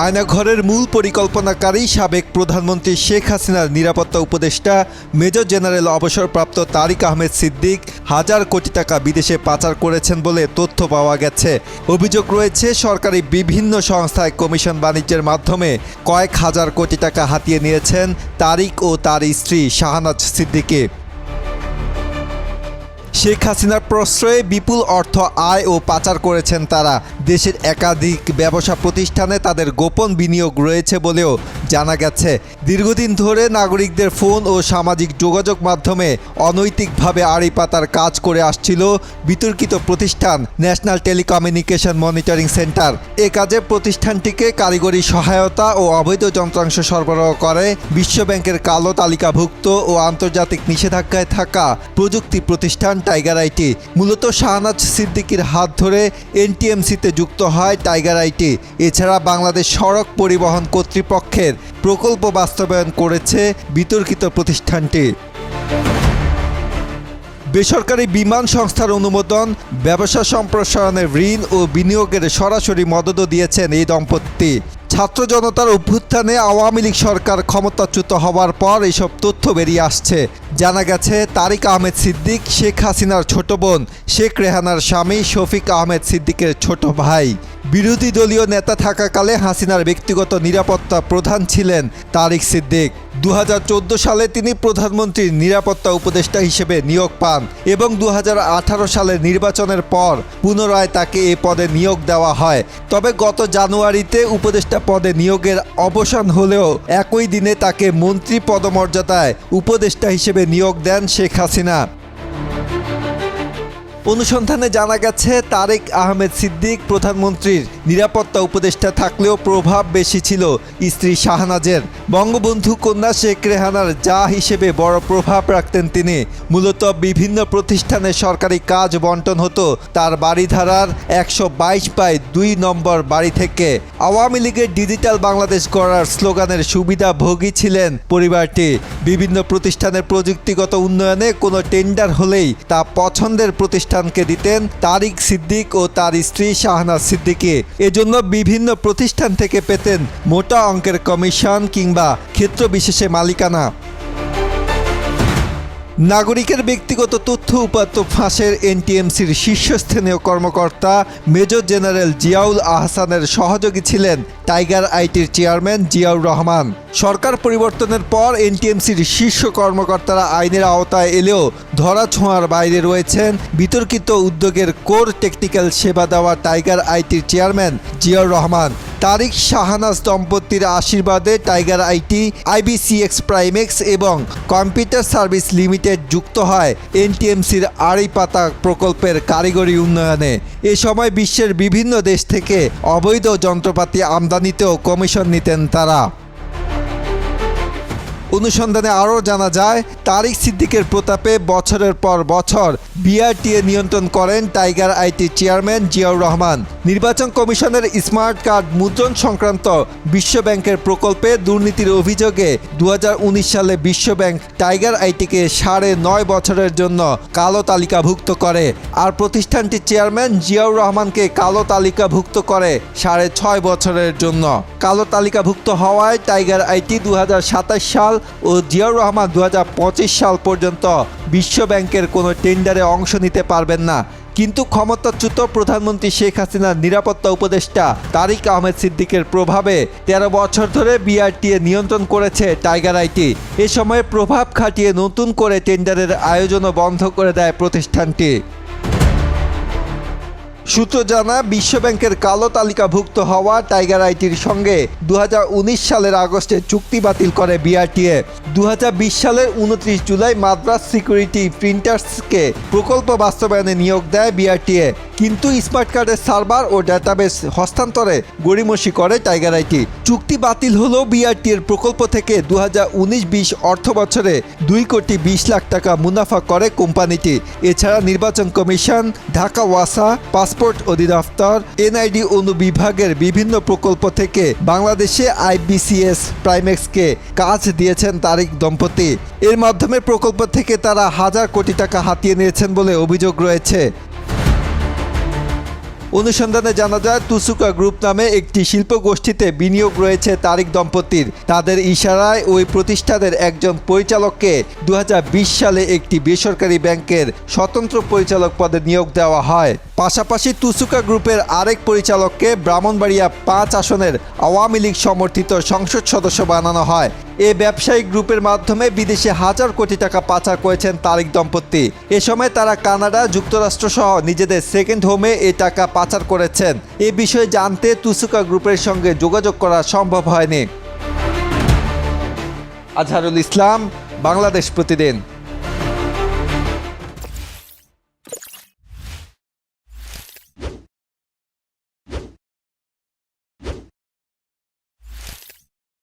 আয়নাঘরের মূল পরিকল্পনাকারী সাবেক প্রধানমন্ত্রী শেখ হাসিনার নিরাপত্তা উপদেষ্টা, মেজর জেনারেল অবসরপ্রাপ্ত তারিক আহমেদ সিদ্দিক হাজার কোটি টাকা বিদেশে পাচার করেছেন বলে তথ্য পাওয়া গেছে। অভিযোগ রয়েছে, সরকারি বিভিন্ন সংস্থায় কমিশন বাণিজ্যের মাধ্যমে কয়েক হাজার কোটি টাকা হাতিয়ে নিয়েছেন তারিক ও তার স্ত্রী শাহানাজ সিদ্দিকে। শেখ হাসিনার প্রশ্রয়ে বিপুল অর্থ আয় ও পাচার করেছেন তারা। দেশের একাধিক ব্যবসা প্রতিষ্ঠানে তাদের গোপন বিনিয়োগ রয়েছে বলেও জানা গেছে, দীর্ঘদিন ধরে নাগরিকদের ফোন ও সামাজিক যোগাযোগ মাধ্যমে অনৈতিকভাবে আড়ি পাতার কাজ করে আসছিল বিতর্কিত প্রতিষ্ঠান ন্যাশনাল টেলিকমিউনিকেশন মনিটরিং সেন্টার। এ কাজে প্রতিষ্ঠানটিকে কারিগরি সহায়তা ও অবৈধ যন্ত্রাংশ সরবরাহ করে বিশ্বব্যাংকের কালো তালিকাভুক্ত ও আন্তর্জাতিক নিষেধাজ্ঞায় থাকা প্রযুক্তি প্রতিষ্ঠান টাইগার আইটি মূলত শাহনাজ সিদ্দিকির হাত ধরে এনটিএমসিতে যুক্ত হয় টাইগার আইটি এছাড়া বাংলাদেশ সড়ক পরিবহন কর্তৃপক্ষের প্রকল্প বাস্তবায়ন করেছে বিতর্কিত প্রতিষ্ঠানটি। বেসরকারি বিমান সংস্থার অনুমোদন, ব্যবসা সম্প্রসারণের ঋণ ও বিনিয়োগের সরাসরি মদতও দিয়েছেন এই দম্পতি। ছাত্র জনতার অভ্যুত্থানে আওয়ামী লীগ সরকার ক্ষমতাচ্যুত হওয়ার পর এইসব তথ্য বেরিয়ে আসছে। জানা গেছে, তারিক আহমেদ সিদ্দিক, শেখ হাসিনার ছোট বোন, শেখ রেহানার স্বামী শফিক আহমেদ সিদ্দিকের ছোট ভাই। বিরোধী দলীয় নেতা থাকাকালে হাসিনার ব্যক্তিগত নিরাপত্তা প্রধান ছিলেন তারিক সিদ্দিক। দু হাজার চোদ্দ সালে তিনি প্রধানমন্ত্রীর নিরাপত্তা উপদেষ্টা হিসেবে নিয়োগ পান এবং দু হাজার আঠারো সালের নির্বাচনের পর পুনরায় তাকে এ পদে নিয়োগ দেওয়া হয়। তবে গত জানুয়ারিতে উপদেষ্টা পদে নিয়োগের অবসান হলেও একই দিনে তাকে মন্ত্রী পদমর্যাদায় উপদেষ্টা হিসেবে নিয়োগ দেন শেখ হাসিনা। অনুসন্ধানে জানা গেছে তারেক আহমেদ সিদ্দিক প্রধানমন্ত্রীর নিরাপত্তা উপদেষ্টা থাকলেও প্রভাব বেশি ছিল স্ত্রী শাহনাজের। বঙ্গবন্ধু কন্যা শেখ রেহানার যা হিসেবে বড় প্রভাব রাখতেন তিনি। মূলত বিভিন্ন প্রতিষ্ঠানে সরকারি কাজ বন্টন হতো। তার বাড়িধারার একশো বাইশ পায় দুই নম্বর বাড়ি থেকে। আওয়ামী লীগের ডিজিটাল বাংলাদেশ গড়ার স্লোগানের সুবিধাভোগী ছিলেন পরিবারটি। বিভিন্ন প্রতিষ্ঠানের প্রযুক্তিগত উন্নয়নে কোনো টেন্ডার হলেই তা পছন্দের প্রতিষ্ঠানকে দিতেন তারিক সিদ্দিক ও তার স্ত্রী শাহনাজ সিদ্দিকি। এজন্য বিভিন্ন প্রতিষ্ঠান থেকে পেতেন মোটা অঙ্কের কমিশন কিংবা ক্ষেত্র বিশেষে মালিকানা। নাগরিকের ব্যক্তিগত তথ্য উপাত্ত ফাঁসের এনটিএমসির শীর্ষস্থানীয় কর্মকর্তা মেজর জেনারেল জিয়াউল আহসানের সহযোগী ছিলেন টাইগার আইটির চেয়ারম্যান জিয়াউর রহমান। সরকার পরিবর্তনের পর এনটিএমসির শীর্ষ কর্মকর্তারা আইনের আওতায় এলেও ধরা ছোঁয়ার বাইরে রয়েছেন বিতর্কিত উদ্যোগের কোর টেকনিক্যাল সেবা দেওয়া টাইগার আইটির চেয়ারম্যান জিয়াউর রহমান। তারিক শাহানাজ দম্পতির আশীর্বাদে Tiger IT, IBC X Primex এবং কম্পিউটার সার্ভিস লিমিটেড যুক্ত হয় এনটিএমসির আড়ি পাতা প্রকল্পের কারিগরি উন্নয়নে। এ সময় বিশ্বের বিভিন্ন দেশ থেকে অবৈধ যন্ত্রপাতি আমদানিতেও কমিশন নিতেন তারা। অনুসন্ধানে আরও জানা যায় তারিক সিদ্দিকের প্রতাপে বছরের পর বছর বিআরটিএ নিয়ন্ত্রণ করেন Tiger IT chairman Ziaur Rahman. নির্বাচন কমিশনের স্মার্ট কার্ড মুদ্রণ সংক্রান্ত বিশ্বব্যাংকের প্রকল্পে দুর্নীতির অভিযোগে দু হাজার উনিশ সালে বিশ্বব্যাংক টাইগার আইটিকে সাড়ে নয় বছরের জন্য কালো তালিকাভুক্ত করে, আর প্রতিষ্ঠানটির চেয়ারম্যান জিয়াউর রহমানকে কালো তালিকাভুক্ত করে সাড়ে ছয় বছরের জন্য। কালো তালিকাভুক্ত হওয়ায় টাইগার আইটি দু হাজার সাতাশ সাল ও জিয়াউর রহমান দু হাজার পঁচিশ সাল পর্যন্ত বিশ্ব ব্যাংকের কোনো টেন্ডারে অংশ নিতে পারবেন না। কিন্তু ক্ষমতাচ্যুত প্রধানমন্ত্রী শেখ হাসিনার নিরাপত্তা উপদেষ্টা তারিক আহমেদ সিদ্দিকের প্রভাবে তেরো বছর ধরে বিআরটিএ নিয়ন্ত্রণ করেছে টাইগার আইটি এ সময় প্রভাব খাটিয়ে নতুন করে টেন্ডারের আয়োজনও বন্ধ করে দেয় প্রতিষ্ঠানটি। সূত্র জানা বিশ্বব্যাংকের কালো তালিকাভুক্ত হওয়া টাইগার আইটির সঙ্গে দু হাজার উনিশ সালের আগস্টে চুক্তি বাতিল করে বিআরটিএ। দু হাজার বিশ সালের উনত্রিশ জুলাই মাদ্রাস সিকিউরিটি প্রিন্টার্সকে প্রকল্প বাস্তবায়নে নিয়োগ দেয় বিআরটিএ। কিন্তু স্মার্ট কার্ডের সার্ভার ও ডেটাবেস হস্তান্তরে গড়িমসি করে টাইগার আইটি। চুক্তি বাতিল হলেও বিআরটির প্রকল্প থেকে দু হাজার উনিশ বিশ অর্থ বছরে দুই কোটি বিশ লাখ টাকা মুনাফা করে কোম্পানিটি। এছাড়া নির্বাচন কমিশন, ঢাকা ওয়াসা, পাসপোর্ট অধিদপ্তর, এনআইডি অনুবিভাগের বিভিন্ন প্রকল্প থেকে বাংলাদেশে আইবিসিএস প্রাইমেক্সকে কাজ দিয়েছেন তারিক দম্পতি। এর মাধ্যমে প্রকল্প থেকে তারা হাজার কোটি টাকা হাতিয়ে নিয়েছেন বলে অভিযোগ রয়েছে। অনুসন্ধানে জানা যায়, তুসুকা গ্রুপ নামে একটি শিল্প গোষ্ঠীতে বিনিয়োগ রয়েছে তারিক দম্পতির। তাদের ইশারায় ওই প্রতিষ্ঠানের একজন পরিচালককে দু হাজার বিশ সালে একটি বেসরকারি ব্যাংকের স্বতন্ত্র পরিচালক পদে নিয়োগ দেওয়া হয়। পাশাপাশি তুসুকা গ্রুপের আরেক পরিচালককে ব্রাহ্মণবাড়িয়া পাঁচ আসনের আওয়ামী লীগ সমর্থিত সংসদ সদস্য বানানো হয়। এ ব্যবসায়িক গ্রুপের মাধ্যমে বিদেশে হাজার কোটি টাকা পাচার করেছেন তারিক দম্পতি। এ সময় তারা কানাডা, যুক্তরাষ্ট্র সহ নিজেদের সেকেন্ড হোমে এ টাকা পাচার করেছেন। এ বিষয়ে জানতে তুসুকা গ্রুপের সঙ্গে যোগাযোগ করা সম্ভব হয়নি। আজহারুল ইসলাম, বাংলাদেশ প্রতিদিন।